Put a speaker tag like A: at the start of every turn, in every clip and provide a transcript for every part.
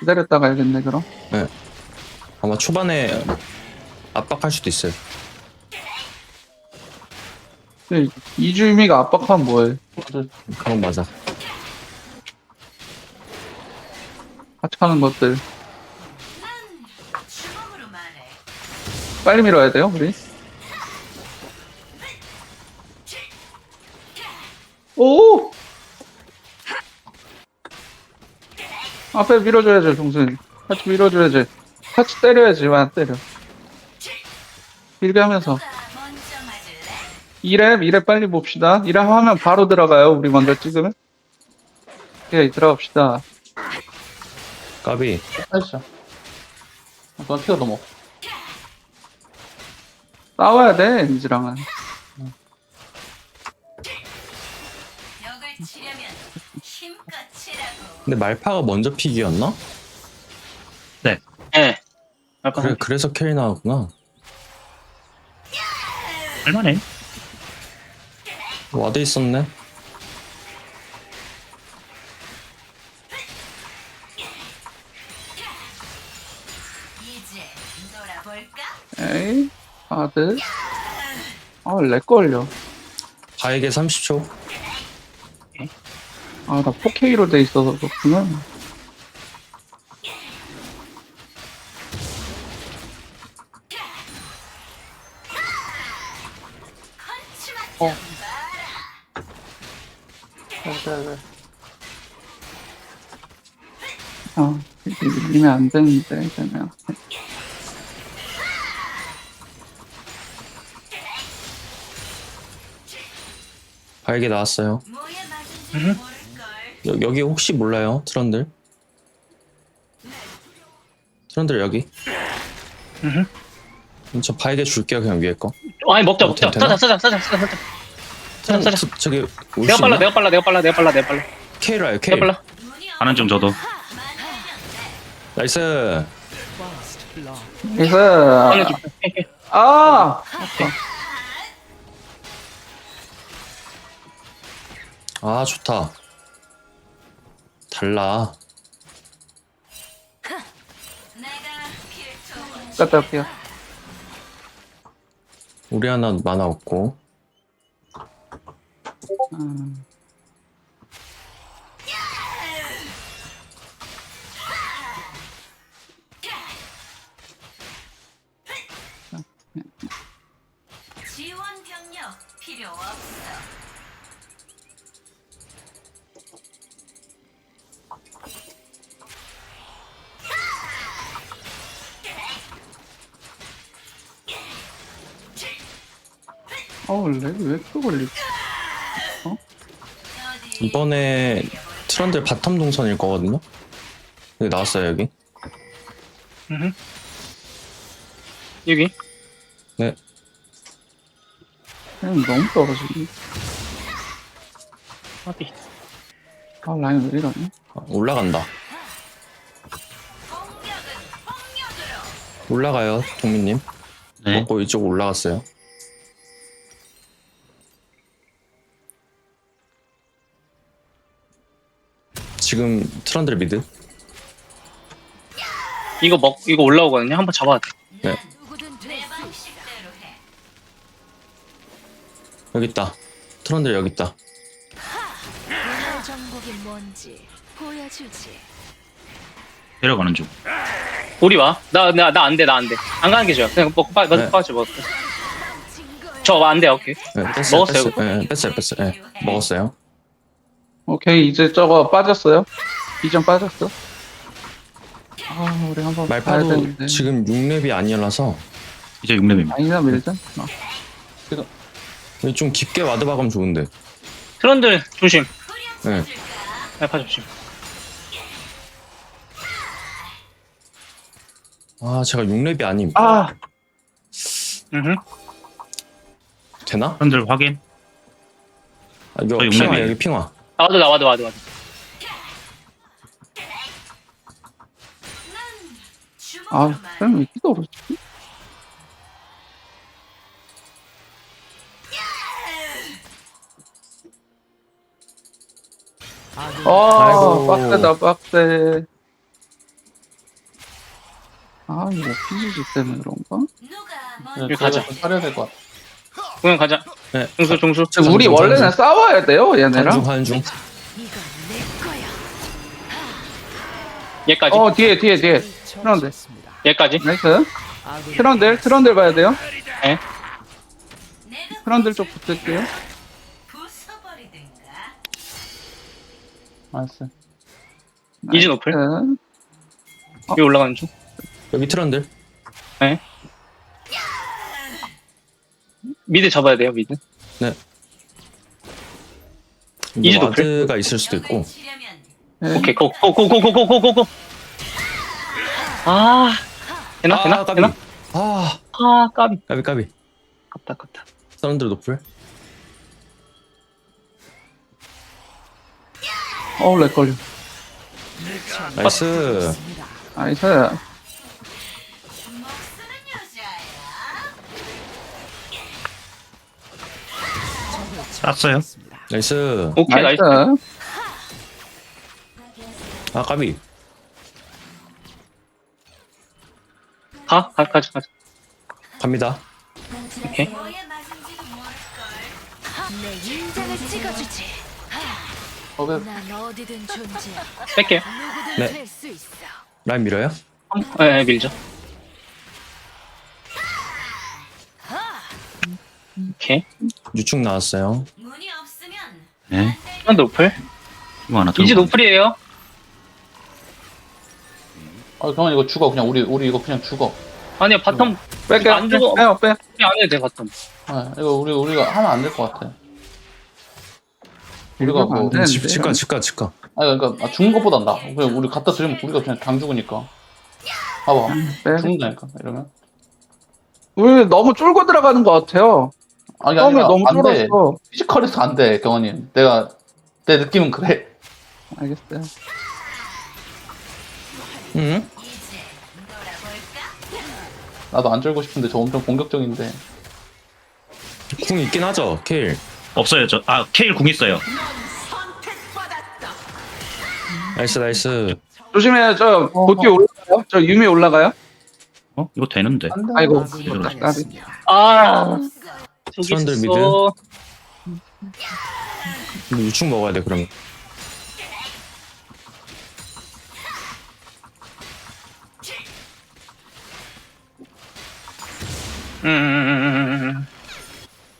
A: 기다렸다 가야겠네 그럼.
B: 아마 초반에 압박할 수도 있어요.
A: 근데 이주미가 압박하면 뭐해?
B: 그건 맞아.
A: 같이 하는 것들
C: 주먹으로 말해.
A: 빨리 밀어야 돼요 우리. 오! 앞에 밀어줘야지 동생. 같이 밀어줘야지. 같이 때려야지 왜 안 때려? 길게 하면서. 2랩, 2랩 빨리 봅시다. 2랩 하면 바로 들어가요. 우리 먼저 찍으면. 오케이, 들어갑시다.
B: 까비.
A: 하시죠. 넌 피가 너무. 싸워야 돼, 이지랑은.
C: 벽을 치려면 힘껏.
B: 근데 말파가 먼저 픽이었나?
D: 예. 아까
B: 그래, 그래서 캐리 나왔구나.
D: 할만해.
B: 와드 있었네.
C: 이제 놀아볼까?
A: 에이, 아들. 아, 렉 걸려.
B: 바에게 30초.
A: 아, 나 4K로 돼 있어서 그렇구나.
C: 맞지
A: 어.
C: 마라.
A: 아, 이게 밀리면 안 되는데, 그냥.
B: 바에게 나왔어요.
C: 맞은지 모를걸.
B: 여, 여기 혹시 몰라요? 트런들? 트런들 여기.
D: 음흠.
B: 그럼 저 바에게 줄게요, 그냥 위에 거.
D: 어, 아니 먹자 먹자. 사자 사자 사자.
B: 트런,
D: 트런-
B: 트- 저기, 올
D: 내가
B: 수
D: 빨라
B: 있나?
D: 내가 빨라 내가 빨라 내가 빨라 내가 빨라
B: K라요, K.
D: 내가 빨라.
E: 하는 중 저도.
B: 나이스.
A: 그래서,
D: 하는 중.
A: 아!
B: 아, 좋다. 달라.
A: 갔다 올게요.
B: 우리 하나 만화 없고.
A: 음.
B: 이번에 트런들 바텀 동선일 거거든요? 여기 나왔어요, 여기.
D: 여기.
B: 네.
A: 그냥 너무 떨어지네.
D: 어디?
A: 아, 라인 왜 이러니?
B: 아, 올라간다. 올라가요, 동민님.
E: 네.
B: 먹고 이쪽 올라갔어요. 지금 트런들 미드.
D: 이거 먹 이거 올라오거든요. 한번 잡아야 돼.
B: 네. 여기 있다. 트런들 여기 있다.
F: 오늘 정복이 뭔지 보여주지.
E: 데려가는 중.
D: 우리 와. 나 나 나 안 돼 나 안 돼. 안 가는 게 좋아. 그냥 먹고 빠
B: 네.
D: 빠져 먹. 저안 돼. 오케이.
B: 네, 뺐어요,
D: 먹었어요,
B: 뺐어요. 네, 뺐어요, 뺐어요. 네, 먹었어요.
A: 오케이, 이제 저거 빠졌어요. 비전 빠졌어. 아, 우리 한번 봐야
B: 말파도
A: 되는데.
B: 지금 6렙이 아니라서
E: 이제 6렙입니다.
A: 아니나 밀자. 어.
B: 좀 깊게 와드 박으면 좋은데.
D: 트런들 조심.
B: 네.
D: 알파 조심.
B: 아, 제가 6렙이 아님.
A: 아,
D: 음.
B: 되나?
E: 현들 확인.
B: 아, 이거
E: 저
B: 핑화,
E: 6렙이에요.
B: 여기 핑화.
D: 나와도 나와도 나와도.
C: 주먹으로
A: 아. 그럼 왜 이렇게 떨어지지? 아,
B: 아이고.
A: 빡세다, 빡세. 아, 이거 피지지 때문에 그런가?
C: 누가
G: 네,
C: 먼저
D: 가자.
G: 사려야 될 것 같아.
D: 그냥 가자.
B: 네.
D: 종수 종수.
A: 지금 우리 원래는. 싸워야 돼요, 얘네랑.
B: 한중 한중.
D: 얘까지.
A: 어, 뒤에, 뒤에, 뒤에. 트런들.
D: 얘까지.
A: 나이스. 트런들, 트런들 봐야 돼요.
D: 예.
A: 트런들 쪽 붙을게요.
C: 부숴버리든가.
G: 알았어.
D: 이즈 노플.
A: 나이스.
D: 여기 올라가는 중.
B: 여기 트런들.
D: 미드 잡아야 돼요 미드.
B: 이제
D: 이즈 노플?
B: 와드가 있을 수도 있고.
A: 네.
D: 오케이 고고고고고고고고고. 아 되나 되나
B: 아, 까비.
D: 되나?
B: 아,
D: 아 까비.
B: 까비 까비.
D: 깝다 깝다.
B: 트런들 노플.
A: 어우, 렉 걸려.
B: 나이스.
A: 나이스.
C: 주
E: 땄어요.
B: 나이스.
D: 오케이 나이스.
B: 아, 까비.
D: 가, 가, 가자, 가자.
B: 갑니다.
D: 오케이.
F: 내 인장을 찍어주지.
G: 어, 왜,
F: 난 어디든 존재.
D: 뺄게요.
F: 누구든
B: 네.
F: 될 수 있어.
B: 라인 밀어요?
D: 예, 네, 밀죠. 오케이.
B: 유충 나왔어요.
E: 네.
D: 한 노플.
E: 이거 하나 더.
D: 이즈 노플이에요.
G: 아, 경환 이거 죽어. 그냥 우리, 우리 이거 그냥 죽어.
D: 아니야, 바텀
A: 뺄게요.
D: 안 죽어.
A: 빼요, 빼.
D: 안 해도 돼, 바텀.
G: 아, 이거 우리, 우리가 하면 안 될 것 같아. 우리가
A: 이러면 안
G: 뭐,
A: 되는데.
B: 집, 집가, 집가, 집가.
G: 아니, 그러니까, 아, 죽는 것보단 나. 그냥 우리 갖다 드리면 우리가 그냥 당 죽으니까. 봐봐.
A: 빼.
G: 죽는다니까, 이러면.
A: 우리 너무 쫄고 들어가는 것 같아요.
G: 아니,
A: 처음에
G: 아니라
A: 너무
G: 안 돼.
A: 쫄았어.
G: 피지컬에서 안 돼, 경환님. 내가, 내 느낌은 그래.
A: 알겠어요.
B: 응?
G: 나도 안 쫄고 싶은데 저 엄청 공격적인데.
B: 궁 있긴 하죠, 케일.
E: 없어요. 저, 아, 케일 궁 있어요.
B: 나이스, 나이스.
A: 조심해요. 저, 보티 올라가요? 저 유미 올라가요?
E: 어? 이거 되는데.
G: 안 돼.
A: 아이고,
E: 이러면
A: 까비.
D: 아, 저기
B: 트런들
D: 있어.
B: 근데 유충 먹어야 돼, 그러면.
D: 음.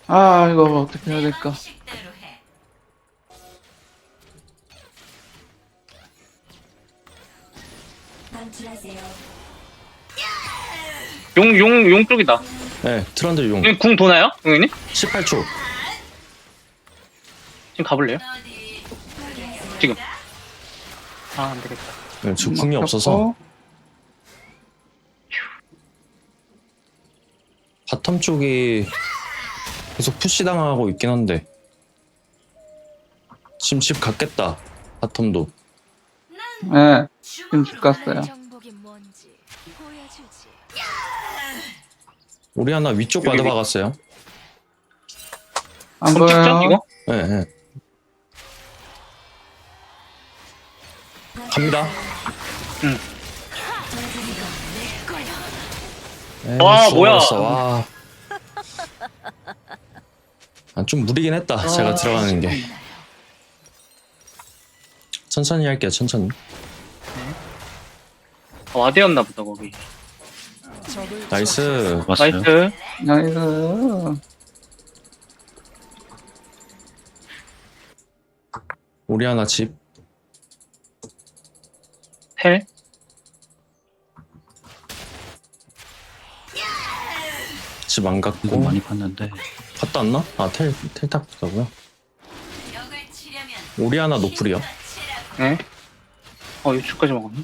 A: 아, 이거 어떻게 해야 될까?
C: 식대로 해.
D: 용, 용, 용 쪽이다.
B: 네, 트런들 용.
D: 궁 도나요? 용이님?
B: 18초.
D: 지금 가볼래요? 지금. 아, 안 되겠다.
B: 네, 지금 궁이 없어서. 바텀 쪽이 계속 푸시 당하고 있긴 한데. 지금 집 갔겠다. 바텀도.
A: 네, 지금 집 갔어요.
B: 우리 하나 위쪽
D: 여기
B: 받아 박았어요.
A: 안 보여요.
D: 이거?
B: 네, 네. 갑니다.
D: 응.
B: 에이,
D: 와, 뭐야.
B: 죽어버렸어, 와. 아, 좀 무리긴 했다. 제가 들어가는 게. 천천히 할게요. 천천히.
D: 아, 와드였나 보다, 거기.
B: 나이스.
E: 왔어요.
D: 나이스.
A: 나이스.
B: 우리 하나 집.
D: 텔.
B: 집안
E: 이거
B: 갔고.
E: 많이 봤는데.
B: 갔다 왔나? 아, 텔, 텔탁 갔다고요? 우리 하나 노플이요.
D: 네. 어, 6초까지 먹었네.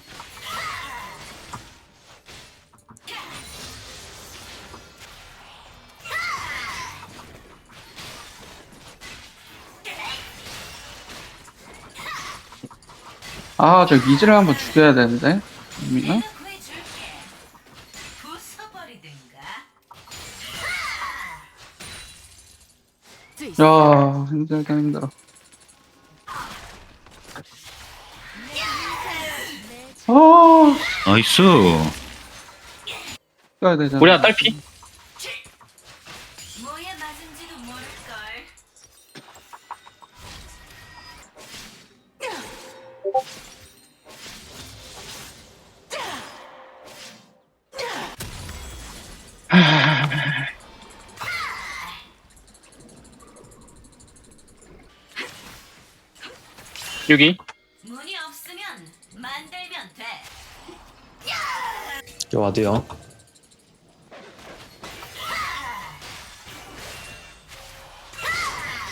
A: 아, 저 미지를 한번 죽여야 되는데.
F: 있어.
A: 야, 힘들다, 힘들어. 아,
E: 나이스.
A: 가야 되잖아.
D: 우리 하나 딸피? 여기.
C: 문이 없으면 만들면 돼.
B: 여 와드요.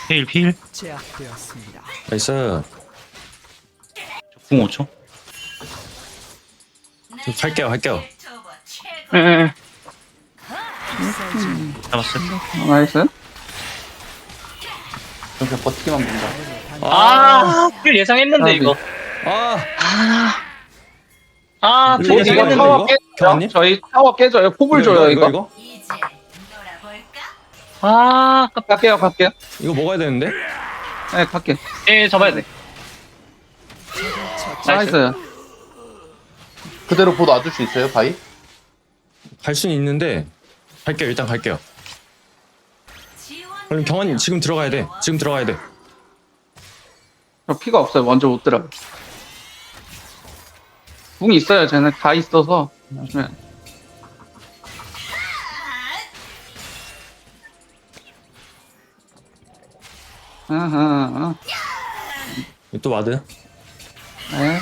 E: 케일 필.
B: 나이스.
E: 궁 5초.
B: 저 갈게요, 갈게요.
D: 응, 응.
E: 잡았어요.
A: 어, 나이스.
G: 좀 그냥 버티기만 본다.
D: 아, 킬 예상했는데,
A: 아,
D: 이거.
B: 아,
D: 아,
B: 이거
D: 킬
A: 이거
B: 이거
D: 예상했는데,
A: 타워
D: 이거.
A: 깨져요.
B: 교환님?
A: 저희 타워 깨져요. 폭을 줘요, 이거.
B: 이거?
C: 이제 놀아볼까?
D: 아, 아깝다.
A: 갈게요, 갈게요.
B: 이거 먹어야 되는데?
A: 네, 갈게.
D: 예, 잡아야 돼. 나이스.
A: 나이스.
G: 그대로 보도 놔줄 수 있어요, 바이?
B: 갈 수는 있는데 갈게요. 일단 갈게요. 그럼 경환님 지금 들어가야 돼. 지금 들어가야 돼.
A: 저 피가 없어요. 먼저 못 들어요. 궁이 있어요. 쟤는 다 있어서. 아하,
B: 이거 또 와드.
A: 네.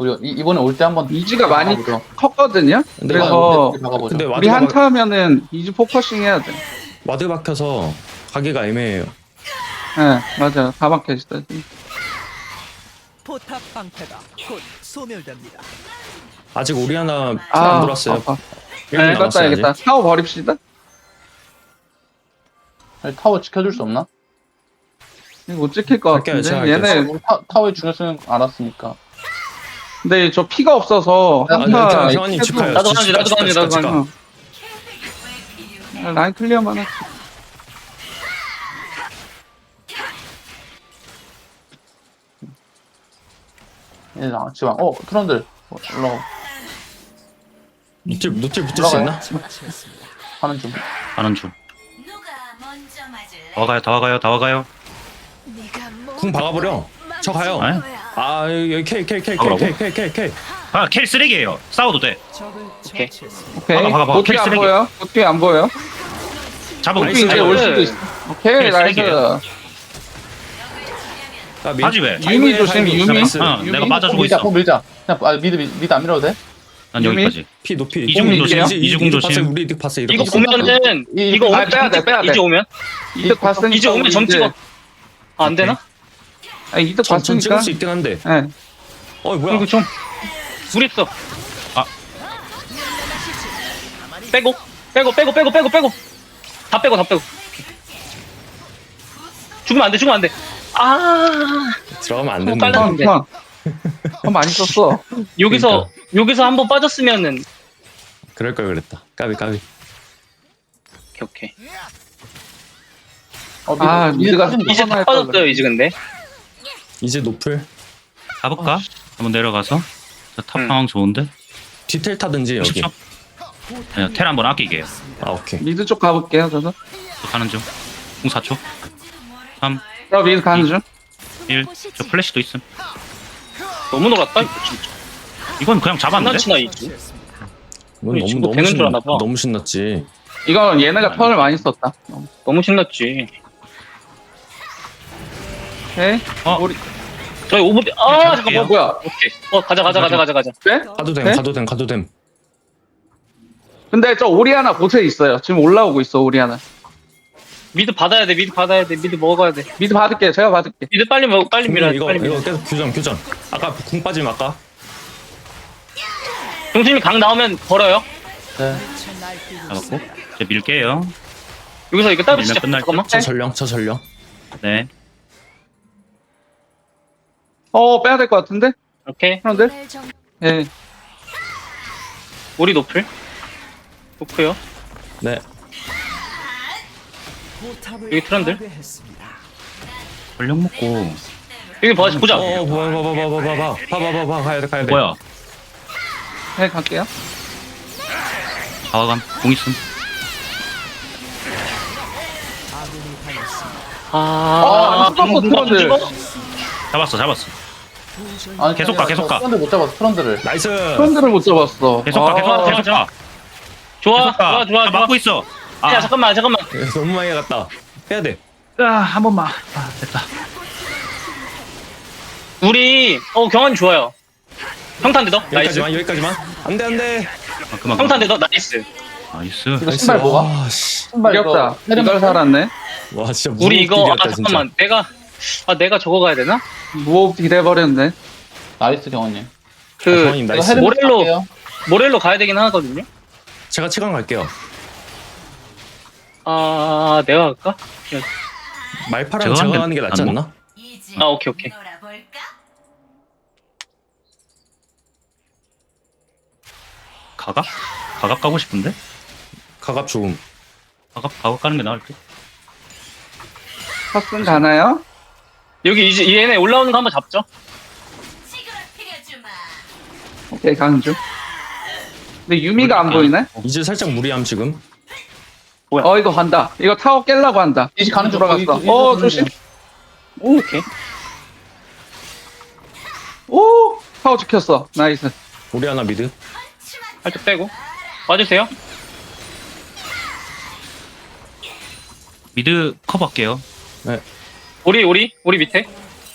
G: 우리 이, 이번에 올 때 한번
A: 이지가 많이
G: 가보죠.
A: 컸거든요.
B: 근데
A: 그래서
G: 가보죠.
B: 근데
A: 우리
B: 박-
A: 한타 하면은 이지 포커싱 해야 돼.
B: 와드 박혀서 가기가 애매해요.
A: 네, 맞아요. 다 박혀 있어요. 지금.
H: 포탑 방패가 곧 소멸됩니다.
B: 아직 우리 하나
A: 아,
B: 안 돌았어요.
A: 아파.
B: 1분
A: 네,
B: 남았어요.
A: 껐다 야겠다.
B: 아직.
A: 타워 버립시다.
G: 아니, 타워 지켜줄 수 없나?
A: 이거 못 지킬 것
B: 갈게요, 제가
A: 같은데.
B: 할게요.
A: 얘네,
G: 우리 타, 타워의 중요성을 알았으니까.
A: 근데 저 피가 없어서
G: 아,
B: 아,
A: 한타.
B: 네, 집 가요.
D: 나도
B: 집,
D: 나도
B: 집,
D: 나도.
C: 왜 필요해?
A: 라인 클리어만 해.
G: 얘 나, 지금, 어, 트런들. 어, 올라가.
B: 노틸 노틸 붙을 수 있나?
G: 하는 중.
E: 가는 중.
C: 누가 먼저 맞을래?
E: 다 와가요, 다 와가요, 다 와가요.
F: 네가
B: 뭐궁 박아버려. 저 가요.
E: 아니?
B: 아 여기 K K K K? K K K K.
E: 아, 케일 쓰레기예요. 싸워도 돼.
D: 오케이.
A: 오케이.
E: 박아.
A: 도티 안
E: 쓰레기.
A: 보여. 도티 안 보여.
E: 잡아.
A: 도티 이제 올 수도 있어. 오케이,
E: 그래,
A: 나이스.
E: 쓰레기야.
B: 까비.
E: 하지 왜?
A: 유미 조심, 유미.
B: 나이스.
E: 어,
A: 유미?
E: 내가
G: 폭
E: 맞아주고
G: 밀자,
E: 있어.
G: 폭 밀자. 그냥, 아, 미드, 미드, 미드 안 밀어도 돼?
E: 난
A: 유미?
E: 여기까지.
B: 피 높이.
E: 이중
A: 조심,
E: 이중 조심.
B: 우리 이득 봤어. 이득
D: 이거
B: 봤어.
D: 보면은,
G: 이-
D: 이거
G: 이-
D: 오면
A: 아, 빼야 돼, 빼야 돼.
D: 이제 오면?
A: 이득 봤으니까.
D: 이제 오면 전
A: 우리
D: 찍어. 아, 안 되나?
A: 아니, 이득
B: 전, 전
A: 봤으니까.
B: 찍을 수 있긴 한데.
A: 예.
B: 어 뭐야?
D: 이거 좀. 무리했어.
E: 아.
D: 빼고, 빼고, 빼고, 빼고, 빼고, 빼고. 다 빼고, 다 빼고. 죽으면 안 돼, 죽으면 안 돼. 아,
B: 들어가면 안
D: 어,
B: 된다.
D: 빨라.
A: 턴, 턴. 턴 많이 썼어.
D: 여기서,
B: 그러니까.
D: 여기서 한번 빠졌으면은.
B: 그럴 걸 그랬다. 까비 까비.
D: 오케이, 오케이.
G: 어,
A: 아,
G: 미드
A: 미드가.
D: 이제 다 빠졌어요, 이제 근데.
B: 이제 노플
E: 가볼까? 한번 내려가서. 저탑
D: 응.
E: 상황 좋은데?
B: 뒤텔 타든지 여기.
E: 10초? 네, 텔 한번 아끼게요.
B: 아 오케이.
A: 미드 쪽 가볼게요, 저도.
E: 저 가는 중. 궁 4초. 3,
A: 저 미드 가는 중.
E: 1. 저 플래시도 있음.
D: 너무 놀았다, 이거 진짜.
E: 이건 그냥 잡았는데?
D: 장난치나, 이지.
B: 넌
D: 우리
B: 너무
D: 친구
B: 너무
D: 되는
B: 줄신
D: 아나 봐.
B: 너무 신났지.
A: 이건 얘네가 턴을 많이 썼다.
D: 너무 신났지.
A: 오케이.
E: 어.
A: 우리,
D: 저희 오버, 아,
E: 어,
D: 잠깐만.
A: 뭐야.
D: 오케이. 어, 가자, 가자, 가자, 가자, 가자.
A: 네?
B: 가도 됨
A: 네?
B: 가도 됨 가도 됨.
A: 근데 저 오리아나 곳에 있어요. 지금 올라오고 있어, 오리아나.
D: 미드 받아야 돼, 미드 받아야 돼, 미드 먹어야 돼.
A: 미드 받을게요. 제가 받을게.
D: 미드 빨리 먹, 빨리 밀어야 돼,
B: 이거
D: 빨리 밀어.
B: 이거 계속 교전 교전. 아까 궁 빠짐 아까.
D: 중심이 강 나오면 걸어요.
G: 네.
E: 잡았고. 이제 밀게요.
D: 여기서 이거 따로
E: 밀면
D: 진짜
E: 끝날
D: 잠깐만.
B: 저 전령 저 전령.
E: 네.
A: 어, 빼야 될 것 같은데?
D: 오케이.
A: 사람들? 예.
D: 우리 노플. 노플요.
B: 네.
D: 여기 트런들?
E: 전력 먹고.
D: 여기 봐, 보자.
B: 어, 봐봐, 봐봐, 봐봐, 봐봐, 봐봐, 봐봐, 가야 돼, 가야 돼.
E: 뭐야?
A: 네, 갈게요.
E: 가와감 공 있음.
D: 아,
A: 아,
D: 방금
A: 죽었어,
D: 방금
A: 트런들.
E: 잡았어, 잡았어.
G: 아니,
E: 계속 가, 계속 가.
G: 트런들 못 잡았어, 트런들을.
B: 나이스.
A: 트런드를 못 잡았어.
E: 계속 가, 계속 가,
A: 아,
E: 계속 가.
D: 좋아,
E: 계속 가.
D: 좋아, 좋아,
E: 다
D: 좋아.
E: 막고 있어. 아,
D: 야, 잠깐만, 잠깐만.
B: 예, 너무 많이 갔다. 해야 돼.
E: 아, 한 번만. 아, 됐다.
D: 우리, 어, 경환 좋아요. 평탄대 너? 나이스.
B: 여기까지만, 여기까지만. 안 돼, 안 돼.
E: 아, 그만. 그만.
D: 평탄대 너? 나이스.
E: 나이스.
G: 이거 신발 뭐가?
B: 와, 씨.
G: 신발
A: 이겼다.
G: 이거.
A: 이걸 살았네.
B: 와, 진짜
D: 우리 이거, 아,
B: 무섭게 이겼다, 진짜.
D: 잠깐만. 내가, 아, 내가 저거 가야 되나?
A: 무호흡 딜해버렸네.
G: 나이스, 경원님.
D: 그,
B: 아, 나이스.
D: 모렐로.
G: 갈게요.
D: 모렐로 가야 되긴 하거든요?
B: 제가 치강 갈게요.
D: 아, 내가 갈까?
B: 말파랑
E: 제가
B: 제가
E: 하는 게
B: 낫지
E: 안
B: 않나?
D: 아, 오케이, 오케이.
E: 가각? 가각 가고 싶은데?
B: 가갑 좋음.
E: 가각, 가각 가는 게 나을 듯.
A: 탑승 가나요?
D: 여기 이제 얘네 올라오는 거 한번 잡죠.
A: 오케이, 강주. 근데 유미가 안 보이네?
B: 이제 살짝 무리함 지금.
A: 어, 이거 간다. 이거 타워 깰라고 한다.
G: 이제 가는 중.
A: 돌아갔어. 어,
G: 가는
A: 조심.
G: 중.
D: 오, 오케이.
A: 오! 타워 지켰어. 나이스.
B: 우리 하나 미드.
D: 살짝 빼고. 와주세요.
E: 미드 커버할게요.
D: 우리, 우리, 우리 밑에.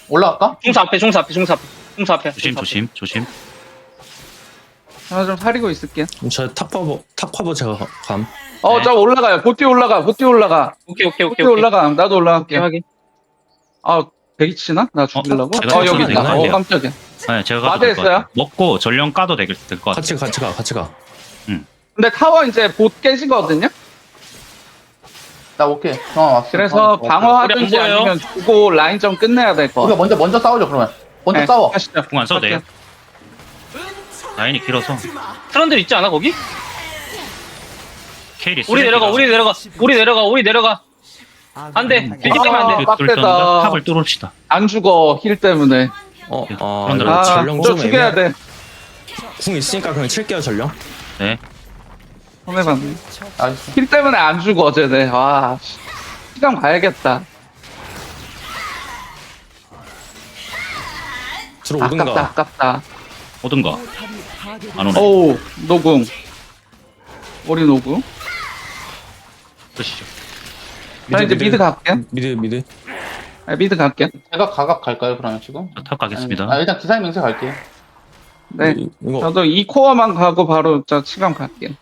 G: 올라갈까?
D: 중사 앞에, 중사 앞에, 중사 앞에. 중사 앞에.
E: 조심,
D: 중사 앞에.
E: 조심, 조심.
A: 하나 좀 사리고 있을게.
B: 저탑 커버, 탑 커버 제가 감.
A: 어,
E: 네.
A: 저 올라가요. 보띠 올라가. 보띠 올라가.
D: 오케이, 오케이, 오케이. 오케이.
A: 올라가. 나도 올라갈게.
D: 확인.
A: 아, 대기 치나? 나 죽이려고?
E: 제가
A: 어, 여기
E: 탑
A: 있다.
E: 가야
A: 어. 깜짝이야.
E: 네, 제가 가도
A: 마대
E: 될것
A: 했어요?
E: 같아요. 먹고 전령 까도 될 것 같아.
B: 같이, 같이 가, 같이 가.
A: 근데 타워 이제 봇 깨지거든요?
G: 나 오케이. 경원 왔어.
A: 그래서
G: 왔어.
A: 방어하든지
D: 우리 안?
A: 아니면 주고 라인 좀 끝내야 될 거.
G: 우리가 먼저, 먼저 싸우죠, 그러면. 먼저
A: 네,
G: 싸워.
A: 하시죠.
E: 궁안 써도 돼요. 라인이 길어서.
D: 트런들 있지 않아, 거기?
E: 케일이
D: 우리 내려가, 우리 내려가, 우리 내려가, 우리 내려가. 안 돼.
H: 아군이
D: 빌리 때문에 안 돼.
A: 아, 빡세다.
E: 탑을 뚫읍시다.
A: 안 죽어, 힐 때문에.
B: 어, 아,
E: 그런데
B: 이거
A: 아,
B: 전령 저좀
A: 죽여야
B: 애매해.
A: 돼.
B: 궁 있으니까 그냥 칠게요, 전령.
E: 네.
A: 손해봤네.
G: 나이스.
A: 힐 때문에 안 죽어, 쟤네. 와, 씨. 시간 가야겠다.
B: 들어오든가.
A: 아깝다, 아깝다.
E: 오든가. 안 오네.
A: 오우, 노궁. 우리 노궁.
E: 그러시죠.
A: 자, 이제 미드 갈게.
B: 미드, 미드.
A: 아, 미드 갈게.
G: 제가 가각 갈까요, 그러면 지금?
E: 저탑 가겠습니다.
G: 아, 일단 기사의 맹세 갈게요.
A: 네.
B: 이- 이거
A: 저도 이 코어만 가고 바로 저 치감 갈게.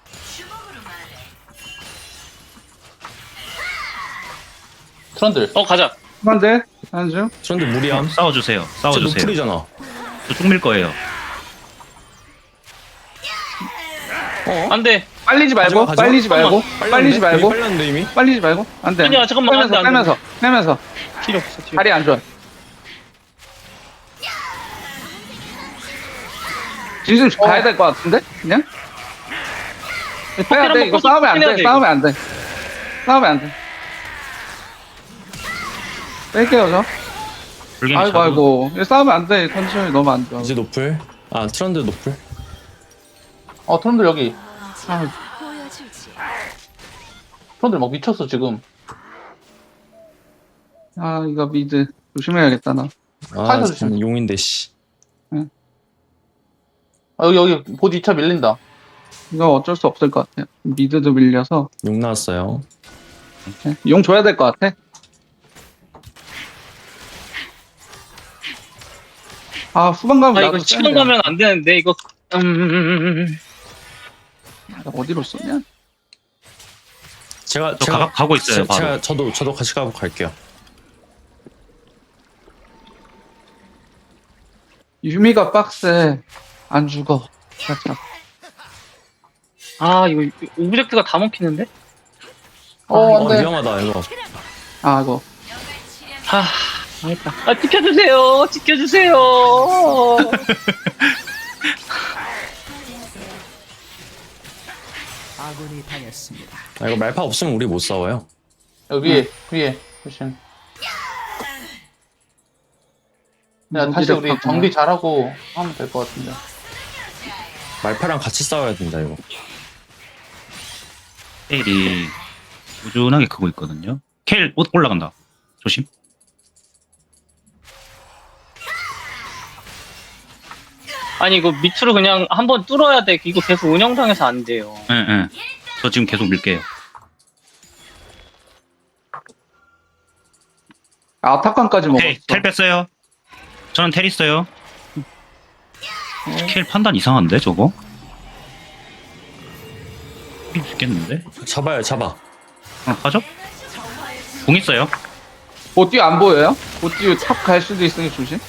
G: 트런들.
D: 어, 가자.
A: 한데 한주.
B: 트런드 무리함.
E: 싸워주세요. 싸워주세요.
B: 노플이잖아.
E: 저쭉 밀 거예요.
B: 어?
D: 안 돼.
A: 빨리지 말고,
B: 가지마, 가지마.
A: 빨리지 말고, 빨리지 말고,
B: 빨렸는데 이미?
A: 빨리지 말고. 안 돼.
D: 아니야, 잠깐만,
A: 빼면서,
D: 안 돼.
A: 빼면서, 빼면서.
D: 필요 없어, 필요
A: 다리 안 좋아. 진심
D: 어.
A: 가야 될 것 같은데? 그냥? 빼야 돼. 이거 싸우면 안
D: 꺼내야
A: 돼.
D: 돼,
A: 싸우면 안 돼. 싸우면 안 돼. 뺄게요, 저. 아이고. 아이고. 이거 싸우면 안 돼. 컨디션이 너무 안 좋아.
B: 이제 노플. 아, 트런드 노플.
G: 어, 트런들 여기.
A: 아,
F: 보여주지.
G: 트런들 막 미쳤어, 지금.
A: 아, 이거 미드. 조심해야겠다, 나.
B: 아,
G: 카이사
B: 참 용인데 씨.
G: 아, 여기, 여기, 보드 2차 밀린다.
A: 이거 어쩔 수 없을 것 같아. 미드도 밀려서.
B: 용 나왔어요.
A: 네. 용 줘야 될 것 같아. 아, 후반 가면
D: 아,
A: 나도
D: 이거 치고. 가면 안 되는데, 이거. 음,
A: 나 어디로 썼냐?
B: 제가
E: 저
B: 제가
E: 가각 가고 있어요.
B: 제,
E: 바로.
B: 제가 저도 저도 같이 가고 갈게요.
A: 유미가 빡세. 안 죽어. 살짝.
D: 아, 이거 오브젝트가 다 먹히는데?
G: 어,
B: 어,
G: 안 돼.
B: 위험하다 이거.
A: 아, 이거.
D: 아, 망했다. 아, 지켜주세요. 지켜주세요.
H: 아군이 당했습니다.
B: 아, 이거 말파 없으면 우리 못 싸워요.
G: 여기 위에, 위에. 조심. 그냥 다시 우리. 정리 잘하고 하면 될 것 같은데.
B: 말파랑 같이 싸워야 된다 이거.
E: 켈이 꾸준하게 크고 있거든요. 켈옷 올라간다. 조심.
D: 아니 이거 밑으로 그냥 한번 뚫어야 돼 이거 계속 운영당해서 안 돼요
E: 예, 예. 저 지금 계속 밀게요.
A: 아, 타칸까지 먹었어.
E: 텔, 텔 뺐어요. 저는 텔 있어요. 켈 판단 이상한데 저거? 죽겠는데?
B: 잡아요 잡아.
E: 어, 빠져? 공 있어요.
A: 보띠 안 보여요? 보띠 탑갈 수도 있으니 조심.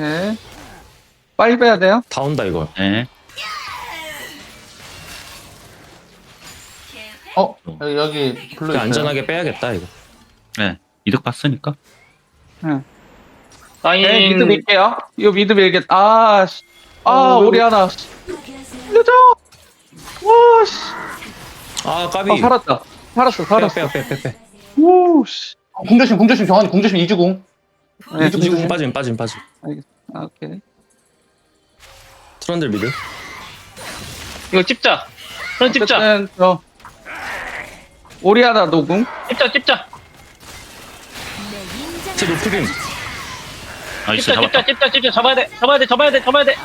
A: 네. 빨리 빼야 돼요.
B: 다 온다 이거.
E: 네.
G: 어 여기, 여기 블루 있어요.
B: 안전하게 빼야겠다 이거.
E: 네. 이득 봤으니까.
D: 라인
A: 네, 미드 밀게요. 이거 미드 밀겠. 아, 씨. 아,
G: 어,
A: 우리 하나. 늦어. 와, 씨.
B: 아 까비.
A: 아, 살았다. 살았어, 살았어.
B: 빼 빼 빼 빼.
A: 오, 씨.
G: 어, 공조심 공조심 정환이 공조심 이주공.
A: 네,
B: 이중
G: 조심.
B: 빠짐 빠짐 빠짐.
A: 아, 오케이.
B: 트런들 미드.
D: 이거 찝자 그럼 찝자
A: 어쨌든 저 오리아나 노궁.
D: 찝자 찝자
B: 제 노프빔.
E: 나이스
D: 찝자
E: 잡았다.
D: 찝자 찝자 찝자 잡아야 돼 잡아야 돼 잡아야 돼 잡아야 돼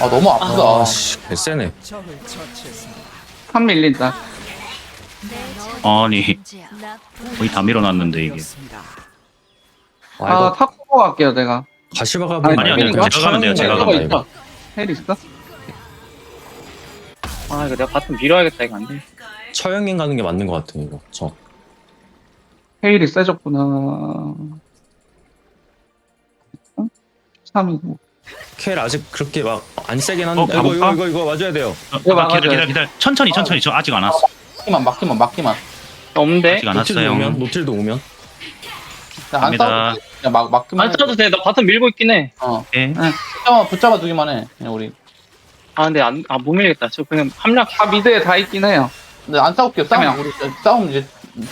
G: 아 너무 아프다.
B: 아씨
H: 처치했습니다.
A: 한 밀린다.
E: 아니 거의 다 밀어놨는데 이게.
B: 아
A: 아,
B: 이거
A: 탑 보고 갈게요, 내가.
B: 가시바가
A: 아니,
E: 아니, 아니, 제가 가면 돼요, 제가
A: 이거
E: 가면
A: 있어. 헬 있어?
D: 아 이거 내가 바텀 밀어야겠다 이거 안돼
B: 처형인 가는 게 맞는 것 같아 이거. 저.
A: 헤일이 세졌구나. 3이고.
B: 켈 아직 그렇게 막 안 세긴
E: 어,
B: 한데. 이거 이거
E: 가볼까?
B: 이거 이거 맞아야 돼요.
E: 어,
A: 이거
E: 기다려. 기다려 기다려. 천천히 천천히 저 아직 안 왔어.
G: 막기만 막기만 막기만.
D: 없는데
E: 아직 안
B: 노틸도
E: 왔어요.
B: 오면 노틸도 오면.
G: 그냥 안
E: 갑니다.
G: 싸워도 돼. 그냥 막 막기만.
D: 안 써도 돼 나 바텀 밀고 있긴 해아
G: 어
E: 오케이.
G: 붙잡아 붙잡아 두기만 해. 그냥 우리.
D: 근데 안 아 못 밀겠다 저 그냥 함락
A: 다 미드에 다 있긴 해요.
G: 근데 안 싸울게요.
A: 그냥.
G: 우리 싸움 이제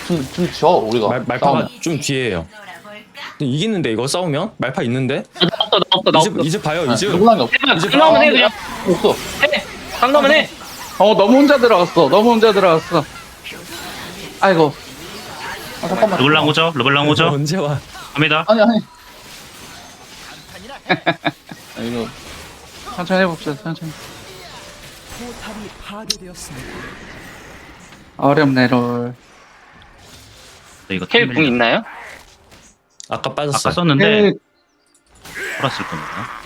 G: 좀 좀 져 우리가.
B: 말 말파가
G: 싸우면.
B: 좀 뒤에요. 이기는데 이거 싸우면 말파 있는데.
D: 나 없어 나 없어 나
B: 이제
D: 없어
B: 이제 봐요
G: 네,
B: 이제.
G: 누구랑 없어.
D: 해봐
B: 이제
D: 강남은 해
G: 봐.
D: 그냥
G: 없어.
D: 해 강남은 해
A: 어, 너무 혼자 들어갔어. 너무 혼자 들어갔어. 아이고.
G: 아, 잠깐만.
E: 르블랑 오죠? 르블랑 오죠?
B: 언제 와?
E: 갑니다.
G: 아니 아니. 아, 이거
A: 천천히 해봅시다, 천천히.
H: 포탑이 파괴되었습니다.
A: 어렵네, 롤.
E: 네, 이거 켈궁텔
D: 있나요?
B: 아까 빠졌어.
E: 아까 썼는데
A: 헬,
E: 돌았을 겁니다.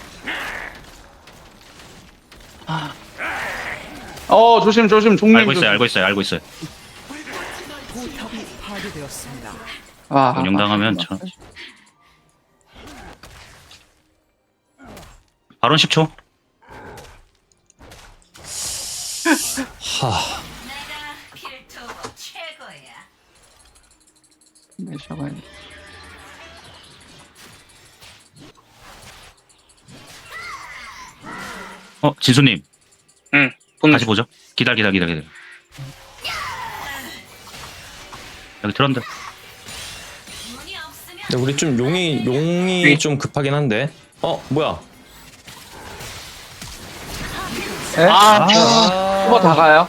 A: 어, 조심, 조심, 종님.
E: 알고 있어요,
A: 조심.
E: 알고 있어요, 알고 있어요.
H: 포탑이 파괴되었습니다.
A: 와.
E: 운영당하면 저. 바론 10초.
B: 하.
C: 내가.
E: 어, 진수님.
D: 응본
E: 다시 보죠. 기다려, 기다려, 기다려, 기다려. 여기
C: 없으면
B: 근데 우리 좀 용이 용이
D: 네.
B: 좀 급하긴 한데. 어 뭐야?
A: 네?
D: 아,
A: 후보 다 가요.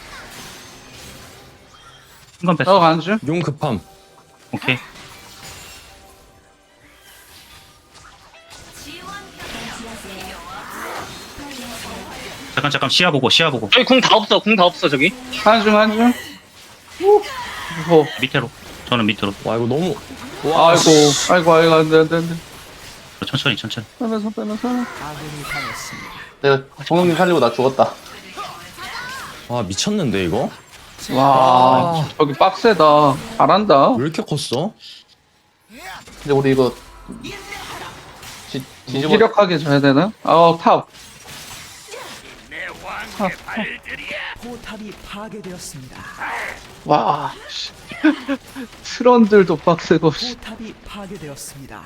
E: 순간 뺐어.
A: 저 간주.
B: 용 급함.
E: 오케이. 잠깐, 잠깐, 시야 보고, 시야 보고.
D: 저기 궁 다 없어 궁 다 없어 저기
A: 간주, 간주. 후. 후.
E: 밑으로. 저는 밑으로.
B: 와 이거 너무. 와,
A: 아이고,
B: 씨.
A: 아이고, 아이고, 안 돼, 안 돼, 안 돼.
E: 천천히, 천천히.
A: 빼면서, 빼면서.
G: 내가 정영님 살리고 나 죽었다.
B: 와 미쳤는데 이거?
A: 와,
B: 아.
A: 저기 빡세다. 잘한다.
B: 왜 이렇게 컸어?
G: 근데 우리 이거 지, 뒤집어
A: 무기력하게 져야 되나? 어, 탑.
H: 포탑이 파괴되었습니다.
A: 와, 씨. 트런들도 빡세고, 씨.
H: 포탑이 파괴되었습니다.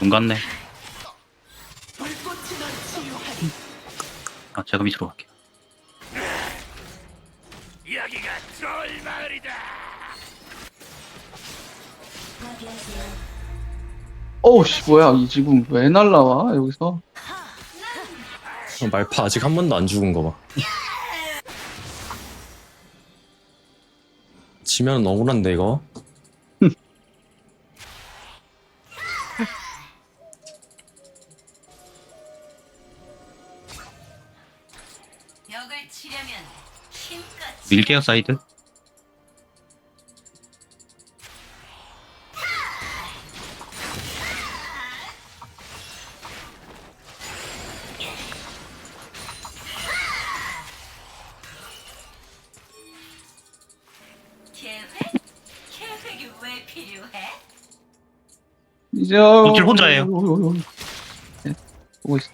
E: 눈 같네. 아, 제가 밑으로 갈게요.
A: 어우씨 뭐야 이 지금 왜 날라와 여기서
B: 어, 말파 아직 한 번도 안 죽은 거 봐. 지면 억울한데 이거.
C: 벽을 치려면 힘껏
E: 밀게요 사이드. 독질 혼자예요.
A: 네, 보고 있어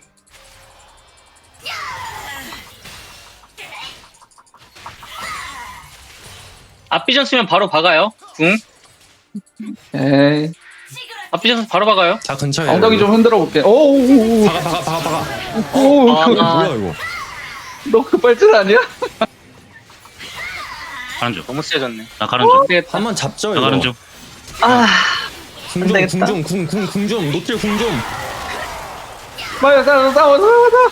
D: 앞비전 쓰면 바로 박아요. 궁.
A: 에이
D: 앞비전 바로 박아요.
B: 다 근처에.
A: 엉덩이 좀 흔들어 볼게 오오오오
B: 박아 박아 박아 박아.
A: 오,
D: 아,
A: 그,
D: 아.
B: 뭐야 이거?
A: 너 급발진 아니야?
E: 가는 중.
D: 너무 세졌네.
E: 나 가는 중.
D: 되겠다.
B: 한번 잡죠
E: 나
B: 이거.
E: 가는 중.
D: 아,
B: 궁좀
D: 되겠다.
B: 궁좀 궁궁 궁좀 노틸 궁좀.
A: 빨리 싸워 싸워 싸워 싸워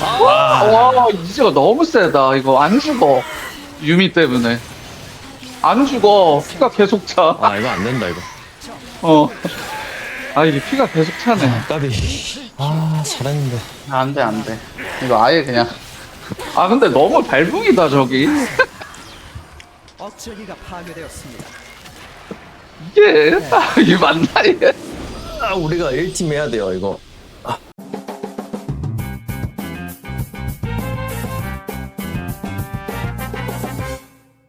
E: 아,
A: 와 이제가 너무 세다 이거 안 죽어 유미 때문에 안 죽어 피가 계속 차
B: 아 이거 안 된다 이거.
A: 어. 아, 이게 피가 계속 차네.
B: 까비. 아 잘했는데.
G: 안 돼 안 돼 이거 아예 그냥
A: 아, 근데 너무 발붕이다, 저기.
H: 억제기가 파괴되었습니다.
A: 이게, 아, 이게 맞나, 이게?
B: 아 우리가 1팀 해야 돼요 이거.